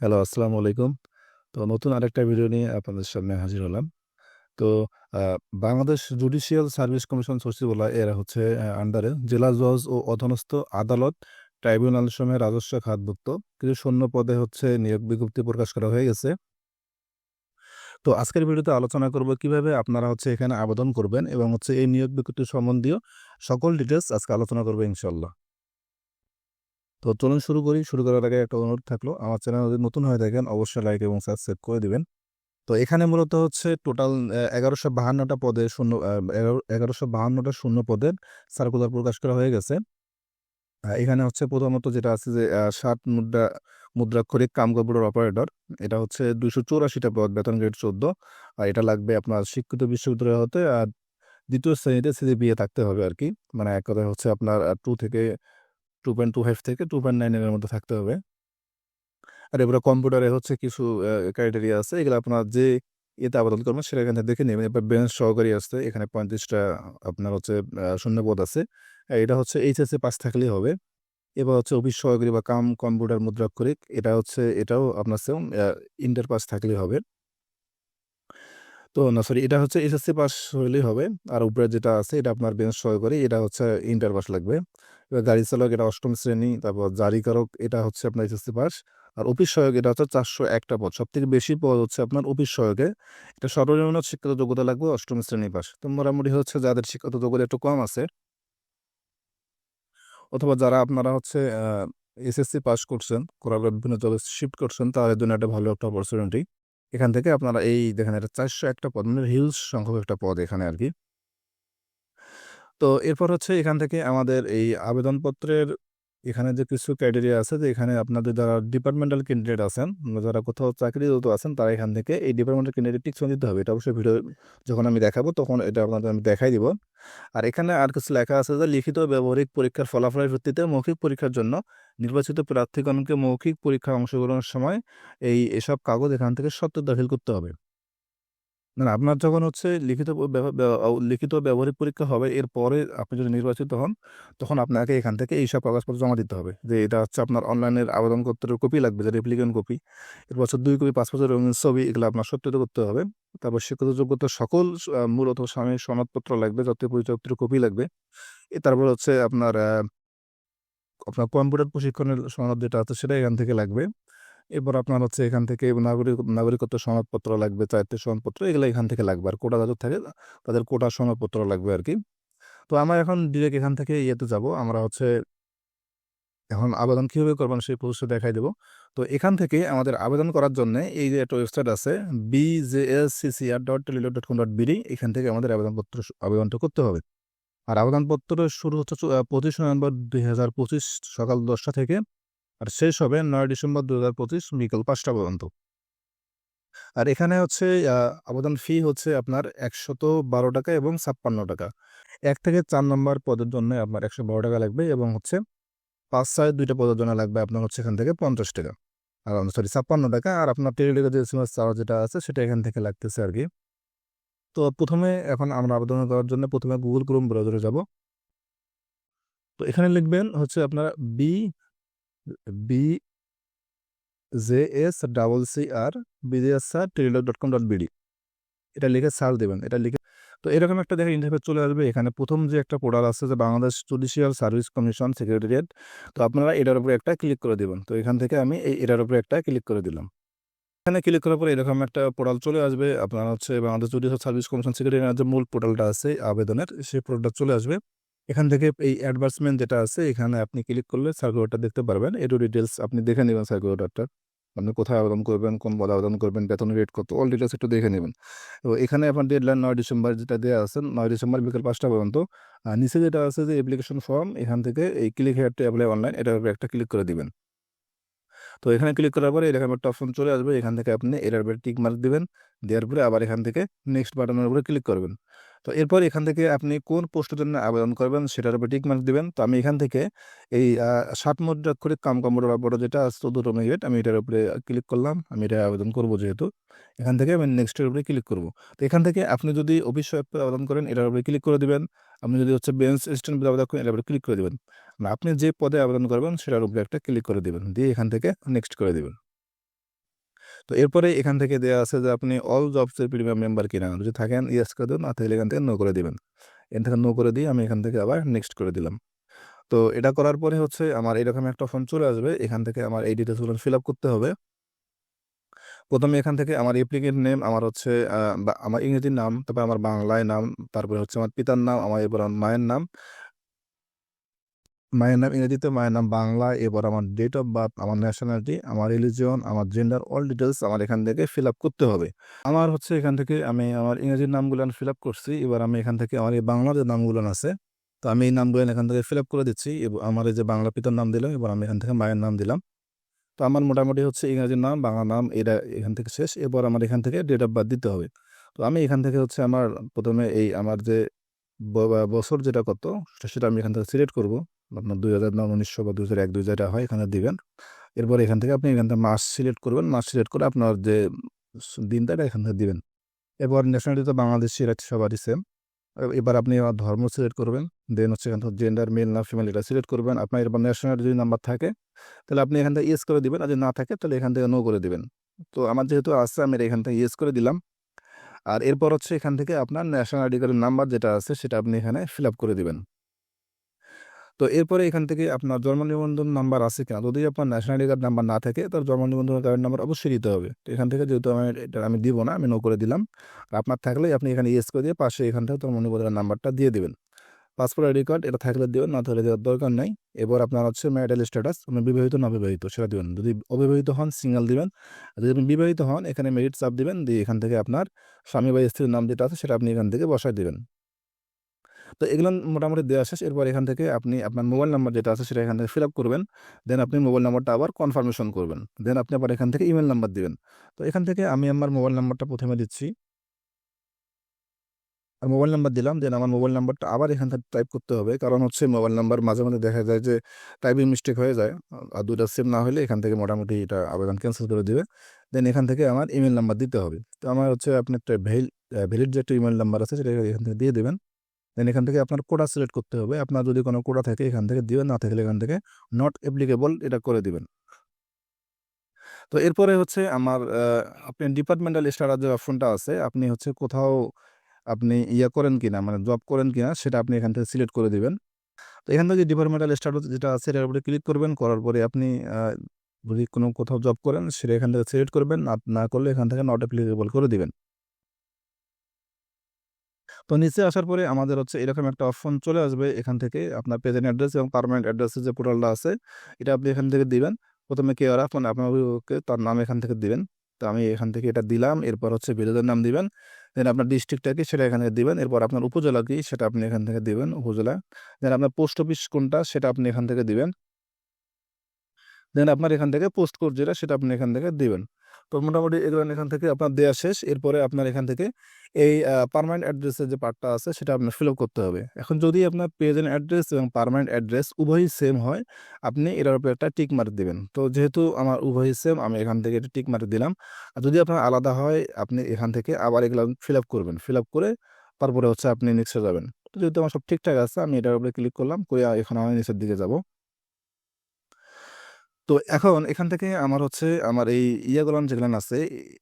Hello, আসসালামু আলাইকুম। তো নতুন আরেকটা ভিডিও নিয়ে আপনাদের সামনে হাজির হলাম। তো বাংলাদেশ জুডিশিয়াল সার্ভিস কমিশন সচিবালয় এরা হচ্ছে আন্ডারে জেলা জজ ও অধনস্থ আদালত, ট্রাইব্যুনাল সময়ে রাজস্ব খাতভুক্ত কিছু শূন্য পদে হচ্ছে নিয়োগ বিজ্ঞপ্তি প্রকাশ করা হয়ে গেছে। তো আজকের ভিডিওতে আলোচনা করব কীভাবে আপনারা হচ্ছে এখানে আবেদন করবেন এবং হচ্ছে এই নিয়োগ বিজ্ঞপ্তি সম্বন্ধীয় সকল ডিটেলস আজকে আলোচনা করব ইনশাআল্লাহ। তো চলুন শুরু করি। শুরু করার আগে একটা অনুরোধ থাকল, আমার চ্যানেল যদি নতুন হয়ে থাকেন অবশ্যই লাইক এবং সাবস্ক্রাইব করে দিবেন। তো এখানে মূলত হচ্ছে টোটাল এগারোশো বাহান্নটা পদে শূন্য আ এগারো ১১৫২ টা শূন্য পদের সার্কুলার প্রকাশ করা হয়ে গেছে। এখানে হচ্ছে প্রথমত যেটা আছে যে ৬০ মুদ্রা মুদ্রাক্ষরিক কাম কম্পিউটার অপারেটর। এটা হচ্ছে ২৮৪ টা পদ, বেতন গ্রেড ১৪ আর এটা লাগবে আপনার শিক্ষিত বিশ্ববিদ্যালয় হতে আর দ্বিতীয় শ্রেণীতে সিজিপিএ থাকতে হবে আর কি মানে এক কথায় হচ্ছে আপনার আ 2 থেকে 2.25 থেকে 2.9 এর মধ্যে থাকতে হবে। আর এবার কম্পিউটারে হচ্ছে কিছু ক্রাইটেরিয়া আছে। এগুলো আপনার যে ইয়েতে আবেদন করবেন সেটা এখানে দেখে নেবেন। এবার বেঞ্চ সহকারী আছে। এখানে পঁয়ত্রিশটা আপনার হচ্ছে, আ শূন্য পদ আছে। এটা হচ্ছে এইচএসসি পাস থাকলেই হবে। এবার হচ্ছে অফিস সহকারী বা কাম কম্পিউটার মুদ্রাক্ষরিক এটা হচ্ছে, এটাও আপনার সেম ইন্টার পাস থাকলেই হবে। তো না সরি এটা হচ্ছে এসএসসি পাস হইলেই হবে। আর উপরে যেটা আছে, এটা আপনার বেঞ্চ সহকারী, এটা হচ্ছে ইন্টার পাস লাগবে। এবার গাড়ি চালক এটা অষ্টম শ্রেণি, তারপর জারিকারক এটা হচ্ছে আপনার এসএসসি পাস। আর অফিস সহায়ক এটা হচ্ছে চারশো একটা পদ। সবথেকে বেশি পদ হচ্ছে আপনার অফিস সহায়কে। এটা সর্বনিম্ন শিক্ষাগত যোগ্যতা লাগবে অষ্টম শ্রেণি পাস। তো মোটামুটি হচ্ছে যাদের শিক্ষাগত যোগ্যতা একটু কম আছে অথবা যারা আপনারা হচ্ছে এসএসসি পাস করছেন, করার বিভিন্ন জবে শিফট করছেন তাদের জন্য একটা ভালো একটা অপরচুনিটি। এখান থেকে আপনারা এই দেখেন এটা চারশো একটা পদ মানে হিউজ সংখ্যক একটা পদ এখানে আরকি। তো এরপর হচ্ছে এখান থেকে আমাদের এই আবেদনপত্রের এখানে যে কিছু ক্রাইটেরিয়া আছে যে এখানে আপনাদের যারা ডিপার্টমেন্টাল ক্যান্ডিডেট আছেন, যারা কোথাও চাকরিরত আছেন তারা এখান থেকে এই ডিপার্টমেন্টাল ক্যান্ডিডেট টিকসই দিতে হবে। এটা অবশ্যই ভিডিও যখন আমি দেখাবো তখন এটা আপনাদের আমি দেখাই দিব। আর এখানে আর কিছু লেখা আছে যে লিখিত ব্যবহারিক পরীক্ষার ফলাফলের ভিত্তিতে মৌখিক পরীক্ষার জন্য নির্বাচিত প্রার্থীগণকে মৌখিক পরীক্ষা অংশগ্রহণের সময় এই এসব কাগজ এখান থেকে সত্য দাখিল করতে হবে। না, আপনার যখন হচ্ছে লিখিত লিখিত ব্যবহারিক পরীক্ষা হবে এরপরে আপনি যদি নির্বাচিত হন, তখন আপনাকে এখান থেকে এইসব কাগজপত্র জমা দিতে হবে। যে এটা হচ্ছে আপনার অনলাইনের আবেদনপত্রের কপি লাগবে যে অ্যাপ্লিকেন্ট কপি। এরপর হচ্ছে ২ কপি পাসপোর্টের রঙিন ছবি এগুলো আপনার সত্যায়িত করতে হবে। তারপর শিক্ষাগত যোগ্যতার সকল আ মূলত সাময়িক সনদপত্র লাগবে, জাতীয় পরিচয়পত্রের কপি লাগবে। এ তারপর হচ্ছে আপনার আপনার কম্পিউটার প্রশিক্ষণের সনদ যেটা আছে সেটা এখান থেকে লাগবে। এরপর আপনার হচ্ছে এখান থেকে নাগরিক নাগরিকত্ব সনদপত্র লাগবে, চারিত্রিক সনদপত্র এগুলো এখান থেকে লাগবে। আর কোটা যাদের থাকে তাদের কোটা সনদপত্র লাগবে আর কি তো আমরা এখন ডিরেক্ট এখান থেকে ইয়েতে যাব। আমরা হচ্ছে এখন আবেদন কীভাবে করবেন সেই প্রসেসটা দেখাই দেব। তো এখান থেকে আমাদের আবেদন করার জন্যে এই যে একটা ওয়েবসাইট আছে বিজেএসসিসিআর ডট টেলিডট ডট কম ডট বিডি এখান থেকে আমাদের আবেদনপত্র আবেদনটা করতে হবে। আর আবেদনপত্র শুরু হচ্ছে ২৫ নভেম্বর ২০২৫ সকাল দশটা থেকে আর শেষ হবে নয় ডিসেম্বর ২০২৫ বিকাল ৫ পাঁচটা পর্যন্ত। আর এখানে হচ্ছে আবেদন ফি হচ্ছে আপনার ৳১১২ টাকা এবং ৳৫৬ ১ থেকে চার নম্বর পদের জন্য আপনার ৳১১২ টাকা লাগবে এবং হচ্ছে ৫, ৬ ২ টা পদের জন্য লাগবে আপনার হচ্ছে এখান থেকে ৳৫০ টাকা। আর সরি ৳৫৬ টাকা আর আপনার টেলিটকের যে এসএমএস চার্জ যেটা আছে সেটা এখান থেকে লাগতেছে আর কি তো প্রথমে এখন আমরা আবেদন করার জন্য ১ম এ Google Chrome ব্রাউজারে যাব। তো এখানে লিখবেন হচ্ছে আপনার বি বি জেএসসিসিআর bjsr.teledoc.com.bd এটা লিখে সার্চ দিবেন। এটা লিখে তো এরকম একটা দেখেন ইন্টারফেস চলে আসবে। এখানে ১ম যে একটা পোর্টাল আছে যে Bangladesh judicial service commission secretariat. তো আপনারা এটার উপরে একটা ক্লিক করে দিবেন। তো এখান থেকে আমি এই, এটার উপরে একটা ক্লিক করে দিলাম। এখানে ক্লিক করার পরে এরকম একটা পোর্টাল চলে আসবে। আপনার হচ্ছে Bangladesh judicial service commission secretariat যে মূল পোর্টালটা আছে, আবেদনের, সেই পোর্টালটা চলে আসবে। এখান থেকে এই অ্যাডভার্টাইজমেন্ট যেটা আছে এখানে আপনি ক্লিক করলে সার্কুলারটা দেখতে পারবেন। এটু ডিটেলস আপনি দেখে নিবেন সার্কুলারটা। আপনি কোথায় আবেদন করবেন, কোন পদে আবেদন করবেন, বেতনের রেট কত অল ডিটেলস একটু দেখে নেবেন তো এখানে আপনার ডেডলাইন নয় ডিসেম্বর যেটা দেওয়া আছে নয় ডিসেম্বর বিকেল পাঁচটা পর্যন্ত। নিচে যেটা আছে যে অ্যাপ্লিকেশন ফর্ম এখান থেকে এই click here to apply online এটার উপরে একটা ক্লিক করে দিবেন। তো এখানে ক্লিক করার পরে এরকম একটা অপশন চলে আসবে। এখান থেকে আপনি এটার উপরে টিক মার্ক দিবেন। দেওয়ার পরে আবার এখান থেকে নেক্সট বাটনের উপরে ক্লিক করবেন। তো এরপর এখান থেকে আপনি কোন পোস্টের জন্য আবেদন করবেন সেটার উপরে টিক মার্ক দিবেন। তো আমি এখান থেকে এই, আ ৬০ মুদ্রাক্ষরিক কাম কম্পিউটার অপারেটর যেটা ১৪তম গ্রেড আমি এটার উপরে ক্লিক করলাম। আমি এটা আবেদন করব যেহেতু। এখান থেকে আমি নেক্সট এর উপরে ক্লিক করব। তো এখান থেকে আপনি যদি অফিস সহায়ক আবেদন করেন এটার উপরে ক্লিক করে দিবেন। আপনি যদি হচ্ছে বেঞ্চ পদে আবেদন করেন এটার উপরে ক্লিক করে দিবেন। মানে আপনি যে পদে আবেদন করবেন সেটার উপরে একটা ক্লিক করে দেবেন দিয়ে এখান থেকে নেক্সট করে দিবেন। তো এরপরে এখান থেকে দেওয়া আছে যে আপনি অল জবসের প্রিমিয়াম মেম্বার কিনা যদি থাকেন ইয়েস করে দেবেন, না থাকলে এখান থেকে নো করে দিবেন। এখান থেকে নো করে দিয়ে আমি এখান থেকে আবার নেক্সট করে দিলাম। তো এটা করার পরে হচ্ছে আমার এরকম একটা ফর্ম চলে আসবে। এখান থেকে আমার এই ডিটেলসগুলো ফিল আপ করতে হবে। প্রথমে এখান থেকে আমার অ্যাপ্লিকেন্ট নেম আমার হচ্ছে আমার ইংরেজির নাম, তারপর আমার বাংলায় নাম, তারপরে হচ্ছে আমার পিতার নাম, আমার এরপর আমার মায়ের নাম মায়ের নাম ইংরেজিতে, মায়ের নাম বাংলা এবার আমার ডেট অফ বার্থ আমার ন্যাশনালিটি আমার রিলিজিয়ন আমার জেন্ডার অল ডিটেলস আমার এখান থেকে ফিল আপ করতে হবে। আমার হচ্ছে এখান থেকে আমি আমার ইংরেজির নামগুলো আমি ফিল আপ করছি, এবার আমি এখান থেকে আমার এই বাংলার যে নামগুলো আছে, তো আমি এই নামগুলো এখান থেকে ফিল আপ করে দিচ্ছি, এবং আমার এই যে বাংলা পিতার নাম দিলাম, এবার আমি এখান থেকে মায়ের নাম দিলাম। তো আমার মোটামুটি হচ্ছে ইংরেজির নাম, বাংলা নাম, এটা এখান থেকে শেষ এবার আমার এখান থেকে ডেট অফ বার্থ দিতে হবে। তো আমি এখান থেকে হচ্ছে আমার প্রথমে এই আমার যে বছর যেটা কত, সেটা আমি এখান থেকে সিলেক্ট করব। আপনার দুই হাজার নয়, উনিশশো বা দুই হাজার এক, দুই হাজার হয়, এখানে দিবেন। এরপর এখান থেকে আপনি এখান থেকে মাস সিলেক্ট করবেন। মাস সিলেক্ট করে আপনার যে দিনটা, এটা এখান থেকে দিবেন। এবার ন্যাশনালিটি তো বাংলাদেশি, এটা সবারই সেম এবার আপনি ধর্ম সিলেক্ট করবেন। দেন হচ্ছে এখান থেকে জেন্ডার মেল না ফিমেল এটা সিলেক্ট করবেন। আপনার এরপর ন্যাশনালিটি যদি নাম্বার থাকে, তাহলে আপনি এখান থেকে ইয়েস করে দিবেন। আর যদি না থাকে, তাহলে এখান থেকে নো করে দিবেন। তো আমার যেহেতু আছে, আমি এখান থেকে ইয়েস করে দিলাম। আর এরপর হচ্ছে এখান থেকে আপনার ন্যাশনাল আইডি কার্ডের নাম্বার যেটা আছে, সেটা আপনি এখানে ফিল আপ করে দিবেন। তো এরপরে এখান থেকে আপনার জন্ম নিবন্ধন নাম্বার আছে কিনা? যদি আপনার ন্যাশনাল আইডি কার্ড নাম্বার না থাকে তার জন্ম নিবন্ধন কার্ডের নাম্বার অবশ্যই দিতে হবে। তো এখান থেকে যেহেতু আমি এটা আমি দিব না, আমি নো করে দিলাম। আর আপনার থাকলে আপনি এখানে ইয়েস করে দিয়ে পাশে এখান থেকে জন্ম নিবন্ধনের নাম্বারটা দিয়ে দেবেন। পাসপোর্ট আইডি কার্ড এটা থাকলে দেবেন, না থাকলে দেওয়ার দরকার নেই। এবার আপনার হচ্ছে ম্যারিটাল স্ট্যাটাস আপনি বিবাহিত, না বিবাহিত সেটা দিবেন। যদি অবিবাহিত হন সিঙ্গেল দিবেন। যদি আপনি বিবাহিত হন, এখানে মেরিট চাপ দিবেন, দিয়ে এখান থেকে আপনার স্বামী বা স্ত্রীর নাম যেটা আছে সেটা আপনি এখান থেকে বসায় দিবেন। তো এগুলো মোটামুটি দেওয়া শেষ। এরপর এখান থেকে আপনি আপনার মোবাইল নাম্বার যেটা আছে সেটা এখান থেকে ফিল আপ করবেন। দেন আপনি মোবাইল নাম্বারটা আবার কনফার্মেশন করবেন। দেন আপনি আবার এখান থেকে ইমেল নাম্বার দিবেন। তো এখান থেকে আমি আমার মোবাইল নাম্বারটা প্রথমে দিচ্ছি। আর মোবাইল নাম্বার দিলাম। দেন আমার মোবাইল নাম্বারটা আবার এখান থেকে টাইপ করতে হবে। কারণ হচ্ছে মোবাইল নাম্বার মাঝে মাঝে দেখা যায় যে টাইপিং মিস্টেক হয়ে যায়। আর দুটা সেম না হলে এখান থেকে মোটামুটি এটা আবেদন ক্যান্সেল করে দেবে। দেন এখান থেকে আমার ইমেল নাম্বার দিতে হবে। তো আমার হচ্ছে আপনি একটা ভ্যাল ভ্যালিড যে একটা ইমেল নাম্বার আছে সেটা এখান থেকে দিয়ে দেবেন। দেন এখান থেকে আপনার কোডা সিলেক্ট করতে হবে। আপনার যদি কোনো কোডা থাকে এখান থেকে দিবেন, না থাকলে এখান থেকে নট অ্যাপ্লিকেবল এটা করে দিবেন। তো এরপরে হচ্ছে আমার আপনি ডিপার্টমেন্টাল স্টাডার যে অপশনটা আছে, আপনি হচ্ছে কোথাও আপনি ইয়া করেন কিনা মানে জব করেন কিনা, সেটা আপনি এখান থেকে সিলেক্ট করে দিবেন। তো এখান থেকে ডিপার্টমেন্টাল স্টাডার যেটা আছে, এটার উপরে ক্লিক করবেন। করার পরে আপনি যদি কোনো কোথাও জব করেন, সেটা এখান থেকে সিলেক্ট করবেন। না করলে এখান থেকে নট অ্যাপ্লিকেবল করে দিবেন। তো নিচে আসার পরে আমাদের হচ্ছে এরকম একটা অপশন চলে আসবে এখান থেকে আপনার প্রেজেন্ট অ্যাড্রেস এবং পারমানেন্ট অ্যাড্রেসের যে পোর্টালটা আছে, এটা আপনি এখান থেকে দিবেন। প্রথমে কে আর মানে আপনার অভিভাবককে তার নাম এখান থেকে দিবেন। তো আমি এখান থেকে এটা দিলাম, এরপর হচ্ছে বিরোধের নাম দিবেন। দেন আপনার ডিস্ট্রিক্টটা কি সেটা এখানে দিবেন। এরপর আপনার উপজেলা কি সেটা আপনি এখান থেকে দিবেন, উপজেলা। দেন আপনার পোস্ট অফিস কোনটা সেটা আপনি এখান থেকে দিবেন। দেন আপনার এখান থেকে পোস্ট কোড যেটা সেটা আপনি এখান থেকে দিবেন। তো মোটামুটি এগুলো এখান থেকে আপনার দেওয়া শেষ। এরপরে আপনার এখান থেকে এই পারমানেন্ট অ্যাড্রেসের যে পার্টটা আছে সেটা আপনার ফিল আপ করতে হবে। এখন যদি আপনার প্রেজেন্ট অ্যাড্রেস এবং পারমানেন্ট অ্যাড্রেস উভয়ই সেম হয়, আপনি এটার উপরে একটা টিক মার্ক দেবেন। তো যেহেতু আমার উভয়ই সেম আমি এখান থেকে এটা টিক মার্ক দিলাম। আর যদি আপনার আলাদা হয়, আপনি এখান থেকে আবার এগুলো ফিল আপ করবেন। ফিল আপ করে তারপরে হচ্ছে আপনি নিচে যাবেন। তো যেহেতু আমার সব ঠিকঠাক আছে, আমি এটার উপরে ক্লিক করলাম করে এখন আমি নিচের দিকে যাব। তো এখন এখান থেকে আমার হচ্ছে আমার এই ইয়েগুলো যেগুলো আছে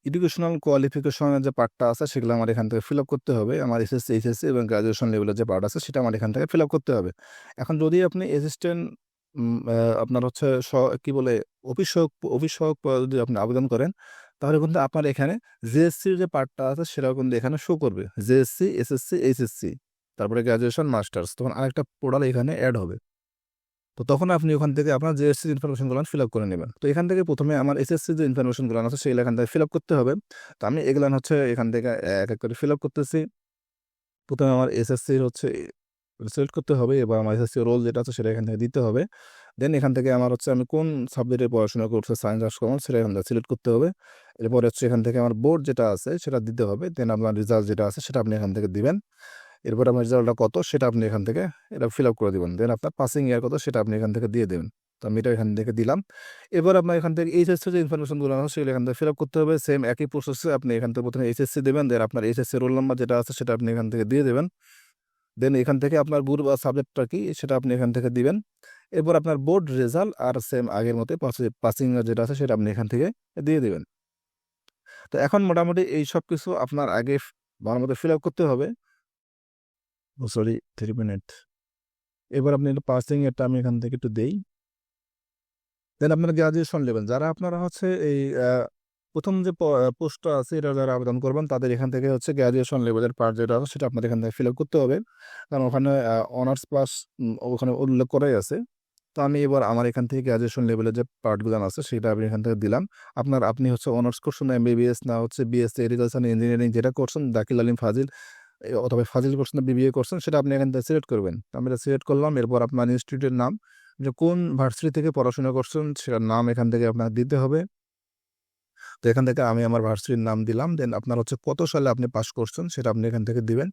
এডুকেশনাল কোয়ালিফিকেশনের যে পার্টটা আছে, সেগুলো আমার এখান থেকে ফিল আপ করতে হবে। আমার এসএসসি এইচএসসি এবং গ্রাজুয়েশন লেভেলের যে পার্ট আছে, সেটা আমার এখান থেকে ফিল আপ করতে হবে। এখন যদি আপনি অ্যাসিস্ট্যান্ট আপনার হচ্ছে কি বলে অফিস সহক যদি আপনি আবেদন করেন, তাহলে কিন্তু আপনার এখানে জেএসসির যে পার্টটা আছে, সেটাও কিন্তু এখানে শো করবে। জেএসসি এসএসসি এইচএসসি তারপরে গ্রাজুয়েশন মাস্টার্স তখন আরেকটা পোর্টাল এখানে অ্যাড হবে। তো তখন আপনি ওখান থেকে আপনার জেএসসি ইনফরমেশনগুলো ফিল আপ করে নেবেন। তো এখান থেকে প্রথমে আমার এসএসসি যে ইনফরমেশনগুলো আছে সেগুলো এখান থেকে ফিল আপ করতে হবে। তো আমি এগুলো হচ্ছে এখান থেকে এক এক করে ফিল আপ করতেছি। প্রথমে আমার এসএসসি হচ্ছে সিলেক্ট করতে হবে, এবার আমার এসএসসি রোল যেটা আছে সেটা এখান থেকে দিতে হবে। দেন এখান থেকে আমার হচ্ছে আমি কোন সাবজেক্টে পড়াশোনা করছি সায়েন্স আর্টস কমার্স সেটা এখান থেকে সিলেক্ট করতে হবে। এরপরে হচ্ছে এখান থেকে আমার বোর্ড যেটা আছে, সেটা দিতে হবে। দেন আপনার রেজাল্ট যেটা আছে, সেটা আপনি এখান থেকে দিবেন। এরপর আমার রেজাল্টটা কত সেটা আপনি এখান থেকে এটা ফিল আপ করে দেবেন দেন আপনার পাসিং ইয়ার কত সেটা আপনি এখান থেকে দিয়ে দেবেন তো আমি এটা এখান থেকে দিলাম এবার আপনার এখান থেকে এইচএসসি যে ইনফরমেশনগুলো আছে সেগুলো এখান থেকে ফিল আপ করতে হবে সেম একই প্রসেসে আপনি এখান থেকে প্রথমে এইচএসসি দেবেন দেন আপনার এইচএসসি রোল নাম্বার যেটা আছে সেটা আপনি এখান থেকে দিয়ে দেবেন দেন এখান থেকে আপনার বুর বা সাবজেক্টটা কি সেটা আপনি এখান থেকে দিবেন এরপর আপনার বোর্ড রেজাল্ট আর সেম আগের মতো পাসিং যেটা আছে সেটা আপনি এখান থেকে দিয়ে দেবেন তো এখন মোটামুটি এই সব কিছু আপনার আগে ভালো মতো ফিল আপ করতে হবে। ও সরি 3 মিনিট। এবার আপনি একটু পার্সিং এরটা আমি এখান থেকে একটু দেই। দেন আপনারা গ্র্যাজুয়েশন লেভেল যারা আপনারা হচ্ছে এই প্রথম যে পোস্টটা আছে, এটা যারা আবেদন করবেন, তাদের এখান থেকে হচ্ছে গ্র্যাজুয়েশন লেভেলের পার্ট যেটা আছে, সেটা আপনাদের এখান থেকে ফিল আপ করতে হবে। কারণ ওখানে অনার্স পাস ওখানে উল্লেখ করাই আছে। তো আমি এবার আমার এখান থেকে গ্র্যাজুয়েশন লেভেলের যে পার্টগুলান আছে, সেটা আমি এখান থেকে দিলাম। আপনার, আপনি হচ্ছে অনার্স করছেন এম এমবিবিএস না হচ্ছে বিএসসি এগ্রিকালচার ইঞ্জিনিয়ারিং যেটা করছেন, দাখিল আলিম ফাজিল অথবা ফাজিল না বিবিএ করছেন সেটা আপনি এখান থেকে সিলেক্ট করবেন। আমি এটা সিলেক্ট করলাম। এরপর আপনার ইনস্টিটিউটের নাম, যে কোন ভার্সিটি থেকে পড়াশোনা করছেন সেটার নাম এখান থেকে আপনার দিতে হবে। তো এখান থেকে আমি আমার ভার্সিটির নাম দিলাম। দেন আপনার হচ্ছে কত সালে আপনি পাস করছেন সেটা আপনি এখান থেকে দিবেন।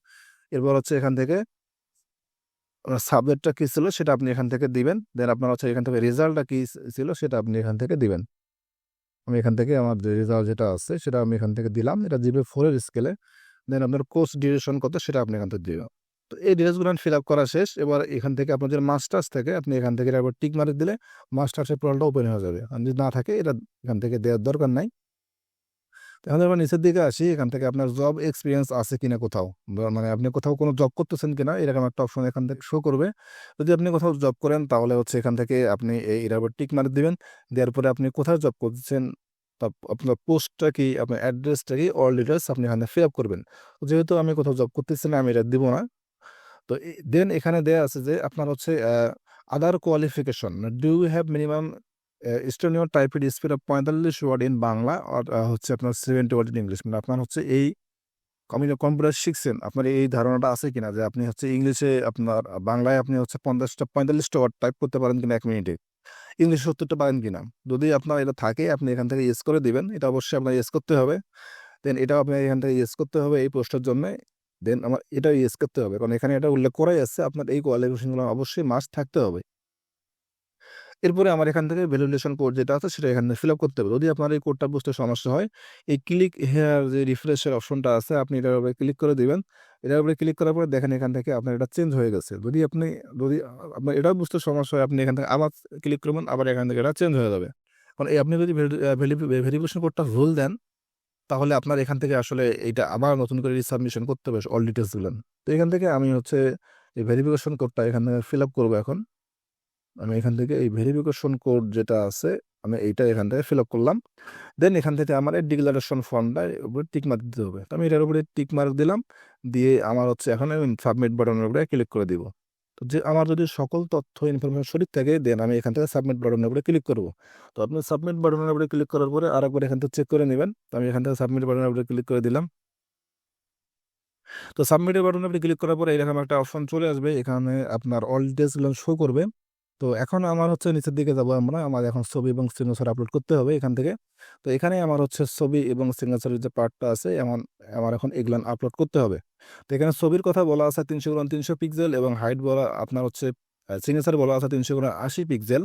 এরপর হচ্ছে এখান থেকে আপনার সাবজেক্টটা কী ছিল সেটা আপনি এখান থেকে দিবেন। দেন আপনার হচ্ছে এখান থেকে রেজাল্টটা কী ছিল সেটা আপনি এখান থেকে দিবেন। আমি এখান থেকে আমার রেজাল্ট যেটা আছে সেটা আমি এখান থেকে দিলাম। এটা জিপিএ 4 এর স্কেলে। দেন আপনার কোর্স ডিউরেশন কত সেটা আপনি এখান থেকে দিবেন। তো এই ডিটেইলসগুলান ফিল আপ করা শেষ। এবার এখান থেকে আপনার যদি মাস্টার্স থাকে আপনি এখান থেকে একবার টিক মার্ক দিলে মাস্টার্সের পোর্টালটা ওপেন হয়ে যাবে। আর যদি না থাকে এটা এখান থেকে দেওয়ার দরকার নাই। তাহলে এবার নিচের দিকে আসি। এখান থেকে আপনার জব এক্সপিরিয়েন্স আছে কিনা কোথাও। মানে আপনি কোথাও কোনো জব করতেছেন কিনা এরকম একটা অপশন এখান থেকে শো করবে। যদি আপনি কোথাও জব করেন তাহলে হচ্ছে এখান থেকে আপনি এই এটার উপর টিক মার্ক দিবেন। দেওয়ার পরে আপনি কোথায় জব করছেন, তা আপনার পোস্টটা কি, আপনার অ্যাড্রেসটা কি, অল ডিটেইলস আপনি এখানে ফিল আপ করবেন। যেহেতু আমি কোথাও জব করতেছি না আমি এটা দিব না। তো দেন এখানে দেয়া আছে যে আপনার হচ্ছে other qualification do you have minimum a steno typed speed of ৪৫ word in Bangla আর হচ্ছে আপনার ৭০ ওয়ার্ড ইন ইংলিশ। মানে আপনার হচ্ছে এই কমিউনি কম্পিউটার শিখছেন। আপনার এই ধারণাটা আছে কিনা যে আপনি হচ্ছে ইংলিশে আপনার বাংলায় আপনি হচ্ছে পঞ্চাশটা পঁয়তাল্লিশটা ওয়ার্ড টাইপ করতে পারেন কিনা এক মিনিটে। ইংলিশে ৭০ টা পারেন কিনা। যদি আপনার এটা থাকে, আপনি এখান থেকে ইয়েস করে দিবেন। এটা অবশ্যই আপনার ইয়েস করতে হবে। দেন এটাও আপনার এখান থেকে ইয়েস করতে হবে এই পোস্টের জন্য দেন আমার এটাও ইয়েস করতে হবে। কারণ এখানে এটা উল্লেখ করাই আছে আপনার এই কোয়ালিফিকেশনগুলো অবশ্যই মাস্ট থাকতে হবে। এরপরে আমার এখান থেকে ভ্যালিডেশন কোড যেটা আছে সেটা এখানে ফিল আপ করতে হবে। যদি আপনার এই কোডটা বুঝতে সমস্যা হয়, এই ক্লিক হেয়ার যে রিফ্রেশের অপশনটা আছে আপনি এটার উপরে ক্লিক করে দিবেন। এটার উপরে ক্লিক করার পরে দেখেন এখান থেকে আপনার এটা চেঞ্জ হয়ে গেছে। যদি আপনি যদি আপনার এটাও বুঝতে সমস্যা হয় আপনি এখান থেকে আবার ক্লিক করবেন আবার এখান থেকে এটা চেঞ্জ হয়ে যাবে। কারণ আপনি যদি ভেরিফিকেশন কোডটা ভুল দেন, তাহলে আপনার এখান থেকে আসলে এইটা আবার নতুন করে রিসাবমিশন করতে হবে অল ডিটেইলস গুলান। তো এখান থেকে আমি হচ্ছে এই ভেরিফিকেশন কোডটা এখান থেকে ফিল আপ করব এখন। আমি এখান থেকে এই ভেরিফিকেশন কোড যেটা আছে, আমি এইটা এখান থেকে ফিল আপ করলাম। দেন এখান থেকে আমার এই ডিক্লারেশন ফর্মটা উপরে টিক মার্ক দিতে হবে। তো আমি এটার উপরে টিক মার্ক দিলাম। দিয়ে আমার হচ্ছে এখন আমি সাবমিট বাটনের উপরে ক্লিক করে দিব। তো যে আমার যদি সকল তথ্য ইনফরমেশন সঠিক থাকে দেন আমি এখান থেকে সাবমিট বাটনের উপরে ক্লিক করব। তো আপনি সাবমিট বাটনের উপরে ক্লিক করার পরে আরেকবার এখান থেকে চেক করে নেবেন তো আমি এখান থেকে সাবমিট বাটনের উপরে ক্লিক করে দিলাম। তো সাবমিট এর বাটনের উপরে ক্লিক করার পরে এরকম একটা অপশন চলে আসবে। এখানে আপনার অল ডিটেইলসগুলো শো করবে। তো এখন আমার হচ্ছে নিচের দিকে যাব আমরা। আমার এখন ছবি এবং সিগনেচার আপলোড করতে হবে এখান থেকে। তো এখানে আমার হচ্ছে ছবি এবং সিগনেচারের যে পার্টটা আছে, এমন, আমার এখন এগুলান আপলোড করতে হবে। তো এখানে ছবির কথা বলা আছে ৩০০x৩০০ পিক্সেল এবং হাইট বলা, আপনার হচ্ছে সিগনেচার বলা আছে ৩০০x৮০ পিক্সেল।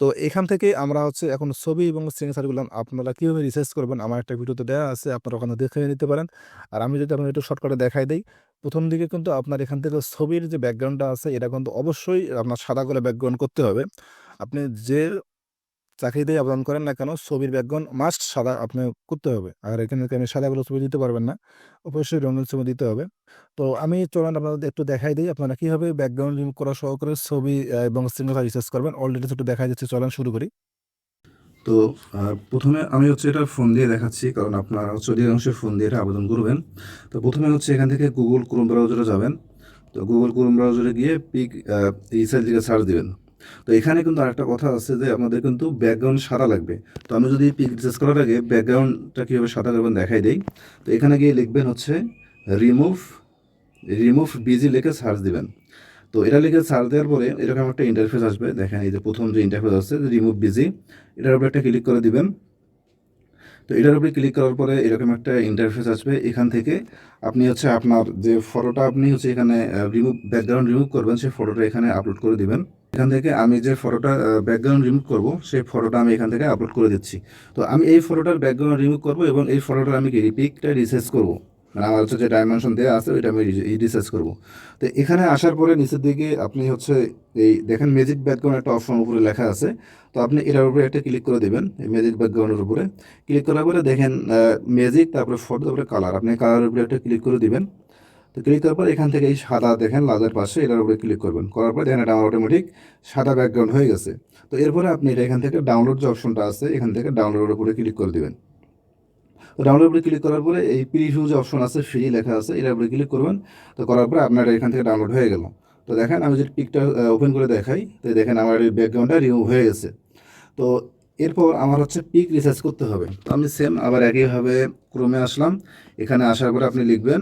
তো এখান থেকে আমরা হচ্ছে এখন ছবি এবং সিগনেচার গুলান আপনারা কীভাবে রিসার্চ করবেন, আমার একটা ভিডিওতে দেওয়া আছে। আপনারা ওখানে দেখে নিতে পারেন। আর আমি যদি আপনাদের একটু শর্টকাটে দেখাই দেই। ১ম দিকে কিন্তু আপনার এখান থেকে ছবির যে ব্যাকগ্রাউন্ডটা আছে, এটা কিন্তু অবশ্যই আপনার সাদা করে ব্যাকগ্রাউন্ড করতে হবে। আপনি যে চাকরিতেই আবেদন করেন না কেন, ছবির ব্যাকগ্রাউন্ড মাস্ট সাদা আপনি করতে হবে। আর এখানে আপনি সাদা কালো ছবি দিতে পারবেন না। অবশ্যই রঙিন ছবি দিতে হবে। তো আমি চলেন আপনাদের একটু দেখাই দিই, আপনারা কীভাবে ব্যাকগ্রাউন্ড রিমুভ করা সহকারে ছবি এবং সিগনেচার রিসার্চ করবেন। অল ডিটেইলস একটু দেখায় যাচ্ছে চলেন শুরু করি। তো প্রথমে আমি হচ্ছে এটা ফোন দিয়ে দেখাচ্ছি, কারণ আপনারা হচ্ছে অধিকাংশই ফোন দিয়ে এটা আবেদন করবেন। তো প্রথমে হচ্ছে এখান থেকে গুগল Chrome ব্রাউজারে যাবেন। তো গুগল Chrome ব্রাউজারে গিয়ে পিক রিসার্চ লিখে সার্চ দিবেন। তো এখানে কিন্তু আরেকটা কথা আছে যে আপনাদের কিন্তু ব্যাকগ্রাউন্ড সাদা লাগবে। তো আমি যদি পিক রিচার্জ করার আগে ব্যাকগ্রাউন্ডটা কীভাবে সাদা করবেন দেখাই দেই। তো এখানে গিয়ে লিখবেন হচ্ছে রিমুভ রিমুভ বিজি লিখে সার্চ দিবেন। তো এটা লিখে সার্চ দেওয়ার পরে এরকম একটা ইন্টারফেস আসবে। দেখেন এই যে প্রথম যে ইন্টারফেস আছে রিমুভ বিজি এটার উপরে একটা ক্লিক করে দিবেন। তো এটার উপরে ক্লিক করার পরে এরকম একটা ইন্টারফেস আসবে। এখান থেকে আপনি হচ্ছে আপনার যে ফটোটা আপনি হচ্ছে এখানে রিমুভ ব্যাকগ্রাউন্ড রিমুভ করবেন, সেই ফটোটা এখানে আপলোড করে দিবেন। এখান থেকে আমি যে ফটোটা ব্যাকগ্রাউন্ড রিমুভ করব, সেই ফটোটা আমি এখান থেকে আপলোড করে দিচ্ছি। তো আমি এই ফটোটার ব্যাকগ্রাউন্ড রিমুভ করব এবং এই ফটোটার আমি কি পিকটা রিসার্চ করব। মানে আমার হচ্ছে যে ডাইমেনশন দেওয়া আছে, ওইটা আমি রিসার্চ করব। তো এখানে আসার পরে নিচের দিকে আপনি হচ্ছে এই দেখেন ম্যাজিক ব্যাকগ্রাউন্ড একটা অপশন উপরে লেখা আছে। তো আপনি এটার উপরে একটা ক্লিক করে দেবেন, এই ম্যাজিক ব্যাকগ্রাউন্ডের উপরে। ক্লিক করার পরে দেখেন ম্যাজিক তারপরে ফটো তারপরে কালার আপনি কালারের উপরে একটা ক্লিক করে দিবেন। তো ক্লিক করার পর এখান থেকে এই সাদা দেখেন লালের পাশে, এটার উপরে ক্লিক করবেন। করার পর দেখেন এটা অটোমেটিক সাদা ব্যাকগ্রাউন্ড হয়ে গেছে। তো এরপরে আপনি এটা এখান থেকে ডাউনলোড যে অপশনটা আছে, এখান থেকে ডাউনলোডের উপরে ক্লিক করে দিবেন। ডাউনলোড উপরে ক্লিক করার পরে এই প্রিভিউ যে অপশন আছে ফ্রি লেখা আছে, এটার উপরে ক্লিক করবেন। তো করার পরে আপনার এখান থেকে ডাউনলোড হয়ে গেল। তো দেখেন আমি যদি পিকটা ওপেন করে দেখাই, তো দেখেন আমার এই ব্যাকগ্রাউন্ডটা রিমুভ হয়ে গেছে। তো এরপর আমার হচ্ছে পিক রিসার্চ করতে হবে। তো আমি সেম আবার একইভাবে ক্রমে আসলাম। এখানে আসার পরে আপনি লিখবেন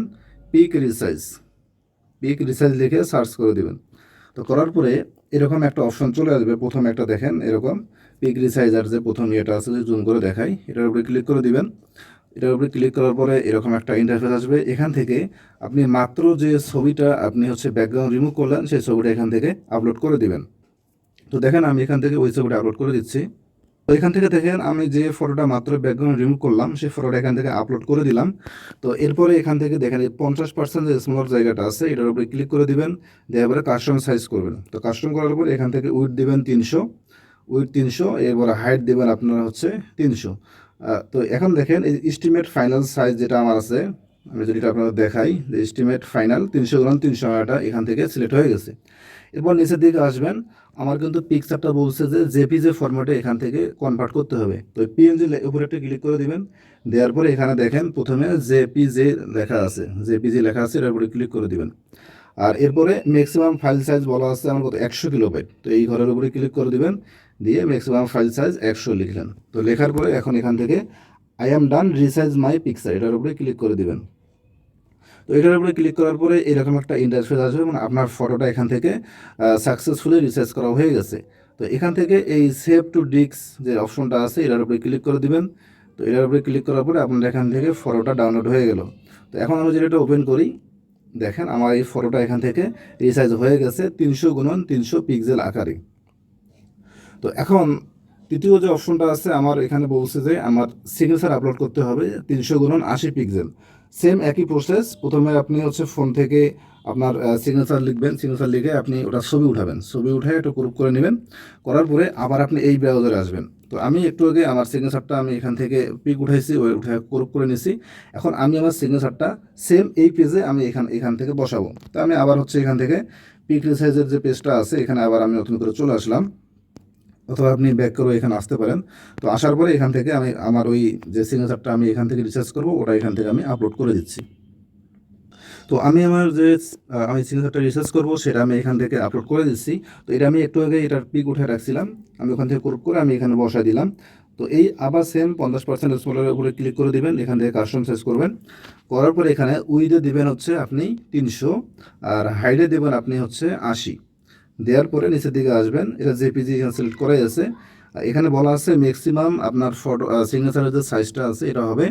পিক রিসার্চ পিক রিসার্চ লিখে সার্চ করে দিবেন। তো করার পরে এরকম একটা অপশন চলে আসবে। প্রথম একটা দেখেন এরকম। পিক রিসাইজার যে প্রথম ইয়েটা আছে, যে জুম করে দেখাই, এটার উপরে ক্লিক করে দিবেন। এটার উপরে ক্লিক করার পরে এরকম একটা ইন্টারফেস আসবে। এখান থেকে আপনি মাত্র যে ছবিটা আপনি হচ্ছে ব্যাকগ্রাউন্ড রিমুভ করলেন, সেই ছবিটা এখান থেকে আপলোড করে দিবেন। তো দেখেন, আমি এখান থেকে ওই ছবিটা আপলোড করে দিচ্ছি। তো এখান থেকে দেখেন, আমি যে ফটোটা মাত্র ব্যাকগ্রাউন্ড রিমুভ করলাম, সেই ফটোটা এখান থেকে আপলোড করে দিলাম। তো এরপরে এখান থেকে দেখেন, এই পঞ্চাশ পার্সেন্ট যে স্মলার জায়গাটা আছে, এটার উপরে ক্লিক করে দিবেন। দেওয়ার পরে কাস্টম সাইজ করবেন। তো কাস্টম করার পরে এখান থেকে উইথ দিবেন তিনশো। উইথ তিনশো, এরপরে হাইট দেবেন আপনার হচ্ছে তিনশো। তো এখন দেখেন এই এস্টিমেট ফাইনাল সাইজ যেটা আমার আছে, আমি যদি এটা আপনাদের দেখাই, যে এস্টিমেট ফাইনাল তিনশো গ্রাম তিনশো এটা এখান থেকে সিলেক্ট হয়ে গেছে। এরপর নিচের দিকে আসবেন, আমার কিন্তু পিকচারটা বলছে যে জেপিজে ফরম্যাটে এখান থেকে কনভার্ট করতে হবে। তো পিএনজি উপরে একটা ক্লিক করে দিবেন, দেওয়ার পরে এখানে দেখেন প্রথমে জেপিজে লেখা আছে জেপিজি লেখা আছে, এটার উপরে ক্লিক করে দিবেন। আর এরপরে ম্যাক্সিমাম ফাইল সাইজ বলা আছে, আমার কত, একশো কিলোবাইট। তো এই ঘরের উপরে ক্লিক করে দিবেন দিয়ে ম্যাক্সিমাম ফাইল সাইজ একশো লিখলেন। তো লেখার পরে এখন এখান থেকে I am done resize my picture এটার উপরে ক্লিক করে দিবেন। তো এটার উপরে ক্লিক করার পরে এরকম একটা ইন্টারফেস আসবে মানে আপনার ফটোটা এখান থেকে সাকসেসফুলি রিসার্চ করা হয়ে গেছে। তো এখান থেকে এই সেভ টু ডিক্স যে অপশনটা আছে, এটার উপরে ক্লিক করে দিবেন। তো এটার উপরে ক্লিক করার পরে আপনার এখান থেকে ফটোটা ডাউনলোড হয়ে গেল। তো এখন আমি যেটা ওপেন করি, দেখেন আমার এই ফটোটা এখান থেকে রিসাইজ হয়ে গেছে তিনশো গুণন তিনশো পিক্সেল আকারে। তো এখন তৃতীয় যে অপশনটা আছে, আমার এখানে বলছে যে আমার সিগনেচার আপলোড করতে হবে তিনশো গুণন আশি পিক্সেল সেম একই প্রসেস প্রথমে আপনি হচ্ছে ফোন থেকে আপনার সিগনেচার লিখবেন সিগনেচার লিখে আপনি ওটা ছবি উঠাবেন। ছবি উঠে একটু গ্রুপ করে নেবেন। করার পরে আবার আপনি এই ব্রাউজারে আসবেন। তো আমি একটু আগে আমার সিগনেচারটা আমি এখান থেকে পিক উঠাইছি, ওই উঠে গ্রুপ করে নিছি। এখন আমি আমার সিগনেচারটা সেম এই পেজে আমি এখান এখান থেকে বসাবো। তো আমি আবার হচ্ছে এখান থেকে পিক রিসাইজের যে পেজটা আছে, এখানে আবার আমি নতুন করে চলে আসলাম। অথবা আপনি ব্যাক করে এখানে আসতে পারেন। তো আসার পরে এখান থেকে আমি, আমার ওই যে সিগনেচারটা আমি এখান থেকে রিচার্জ করব, ওটা এখান থেকে আমি আপলোড করে দিচ্ছি। তো আমি আমার যে আমি সিগনেচারটা রিসার্চ করব, সেটা আমি এখান থেকে আপলোড করে দিচ্ছি। তো এটা আমি একটু আগে এটার পিক উঠে রাখছিলাম। আমি ওখান থেকে করুপ করে আমি এখানে বসাই দিলাম। তো এই আবার সেম পঞ্চাশ পার্সেন্ট স্মলের উপরে ক্লিক করে দিবেন, এখান থেকে কাস্টম সাইজ করবেন। করার পরে এখানে উইডে দিবেন হচ্ছে আপনি তিনশো, আর হাইডে দেবেন আপনি হচ্ছে আশি। দেওয়ার পরে নিচের দিকে আসবেন। এটা জেপিজি এখানে সিলেক্ট করাই আছে। এখানে বলা আছে ম্যাক্সিমাম আপনার ফটো সিগনেচারের যে সাইজটা আছে, এটা হবে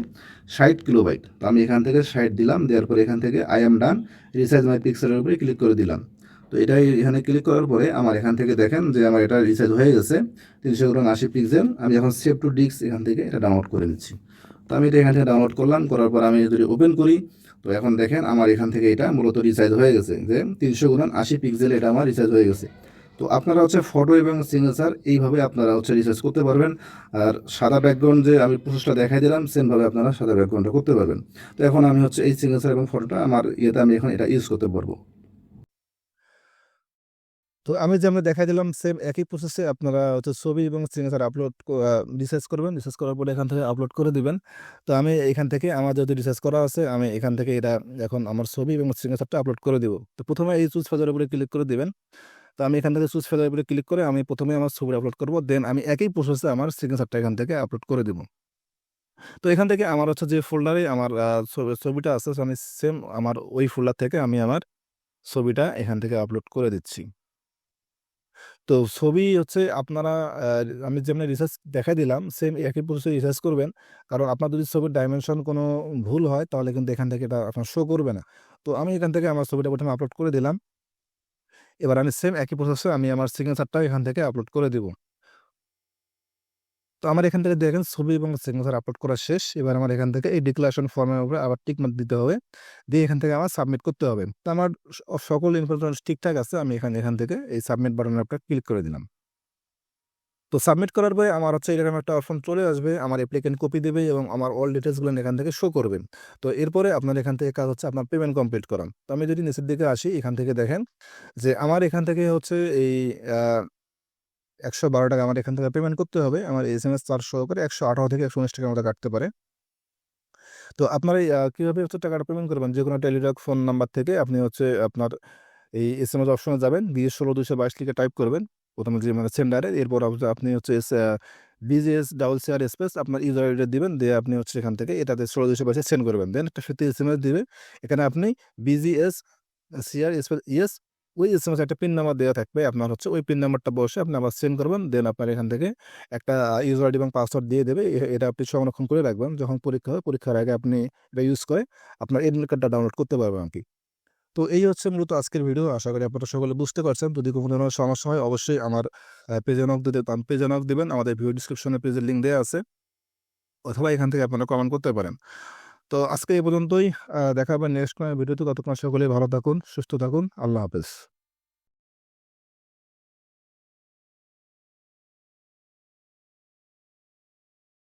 ষাট কিলোবাইট তো আমি এখান থেকে ষাট দিলাম, দেওয়ার পরে এখান থেকে I am done resize my পিক্সেলের উপরে ক্লিক করে দিলাম। তো এটা এখানে ক্লিক করার পরে আমার এখান থেকে দেখেন যে আমার এটা রিসাইজ হয়ে গেছে, তিনশো গ্রাম আশি পিক্সেল আমি এখন সেভ টু ডিস্ক এখান থেকে এটা ডাউনলোড করে নিচ্ছি। তো আমি এটা এখান থেকে ডাউনলোড করলাম, করার পর আমি যদি ওপেন করি তো এখন দেখেন আমার এখান থেকে এটা মূলত রিসাইজ হয়ে গেছে, যে তিনশো গুণন আশি পিক্সেল এটা আমার রিসাইজ হয়ে গেছে। তো আপনারা হচ্ছে ফটো এবং সিগনেচার এইভাবে আপনারা হচ্ছে রিসার্চ করতে পারবেন, আর সাদা ব্যাকগ্রাউন্ড যে আমি প্রসেসটা দেখাই দিলাম সেমভাবে আপনারা সাদা ব্যাকগ্রাউন্ডটা করতে পারবেন। তো এখন আমি হচ্ছে এই সিগনেচার এবং ফটোটা আমার ইয়েতে আমি এখন এটা ইউজ করতে পারব। তো আমি যেমন দেখাই দিলাম সেম একই প্রসেসে আপনারা হচ্ছে ছবি এবং সিগনেচার আপলোড রিসার্চ করবেন। রিসার্চ করার পরে এখান থেকে আপলোড করে দিবেন। তো আমি এখান থেকে আমার যেহেতু রিসার্চ করা আছে, আমি এখান থেকে এটা এখন আমার ছবি এবং সিগনেচারটা আপলোড করে দিব। তো প্রথমে এই চুজ ফেজার উপরে ক্লিক করে দিবেন। তো আমি এখান থেকে চুজ ফেজার উপরে ক্লিক করে আমি প্রথমে আমার ছবি আপলোড করব। দেন আমি একই প্রসেসে আমার সিগনেচারটা এখান থেকে আপলোড করে দিব। তো এখান থেকে আমার হচ্ছে যে ফোল্ডারে আমার ছবিটা আছে, আমি সেম আমার ওই ফোল্ডার থেকে আমি আমার ছবিটা এখান থেকে আপলোড করে দিচ্ছি। তো ছবি হচ্ছে আপনারা আমি যেমন রিসার্চ দেখাই দিলাম সেম একই প্রসেসে রিসার্চ করবেন। কারণ আপনার যদি ছবির ডাইমেনশন কোনো ভুল হয়, তাহলে কিন্তু এখান থেকে এটা আপনার শো করবে না। তো আমি এখান থেকে আমার ছবিটা প্রথমে আপলোড করে দিলাম। এবার আমি সেম একই প্রসেসে আমি আমার সিগনেচারটাও এখান থেকে আপলোড করে দিব। তো আমার এখান থেকে দেখেন ছবি এবং সিগনেচার আপলোড করা শেষ। এবার আমার এখান থেকে এই ডিক্লারেশন ফর্মের উপরে আবার টিক মার্ক দিতে হবে। দিয়ে এখান থেকে আমার সাবমিট করতে হবে। তো আমার সকল ইনফরমেশন ঠিকঠাক আছে। আমি এখানে, এখান থেকে এই সাবমিট বাটনের উপরে ক্লিক করে দিলাম। তো সাবমিট করার পরে আমার হচ্ছে এরকম একটা অপশন চলে আসবে। আমার অ্যাপ্লিক্যান্ট কপি দেবে এবং আমার অল ডিটেলসগুলো এখান থেকে শো করবে। তো এরপরে আপনার এখান থেকে কাজ হচ্ছে আপনার পেমেন্ট কমপ্লিট করা। তো আমি যদি নিচের দিকে আসি, এখান থেকে দেখেন যে আমার এখান থেকে হচ্ছে এই আ ৳১১২ আমার এখান থেকে পেমেন্ট করতে হবে। আমার এসএমএস চার্জ সহকারে ৳১১৮ থেকে ৳১১৯ র মতো কাটতে পারে। তো আপনারা কীভাবে হচ্ছে টাকাটা পেমেন্ট করবেন? যে কোনো টেলিটক ফোন নাম্বার থেকে আপনি হচ্ছে আপনার এই এস এম এস অপশনে যাবেন। ২০১৬-২২২ লিখে টাইপ করবেন। প্রথমে যে মানে সেন্ডারে এরপর আপনি হচ্ছে S BGS double CR space আপনার ইউজার আইডিটা দিবেন। দিয়ে আপনি হচ্ছে এখান থেকে এটাতে ষোলো দুশো বাইশে সেন্ড করবেন। দেন একটা ফিফটি এস এম এস দিবে। এখানে আপনি বিজিএস সিআর স্পেস ইয়েস ওই এসএমএস একটা পিন নাম্বার দেওয়া থাকবে। আপনার হচ্ছে ওই পিন নাম্বারটা বসে আপনি আবার সেন্ড করবেন। দেন আপনার এখান থেকে একটা ইউজার আইডি এবং পাসওয়ার্ড দিয়ে দেবে। এটা আপনি সংরক্ষণ করে রাখবেন। যখন পরীক্ষা হবে পরীক্ষার আগে আপনি এটা ইউজ করে আপনার এডমিট কার্ডটা ডাউনলোড করতে পারবেন আর কি তো এই হচ্ছে মূলত আজকের ভিডিও। আশা করি আপনারা সকলে বুঝতে পারছেন। যদি কোনো ধরনের সমস্যা হয়, অবশ্যই আমার পেজে নক দিতে পেজে নক দিবেন। আমাদের ভিডিও ডিসক্রিপশনে পেজের লিঙ্ক দেওয়া আছে। অথবা এখান থেকে আপনারা কমেন্ট করতে পারেন। তো আজকে এই পর্যন্তই। দেখা হবে নেক্সট কোনো ভিডিওতে। ততক্ষণ সকলেই ভালো থাকুন, সুস্থ থাকুন। আল্লাহ হাফেজ।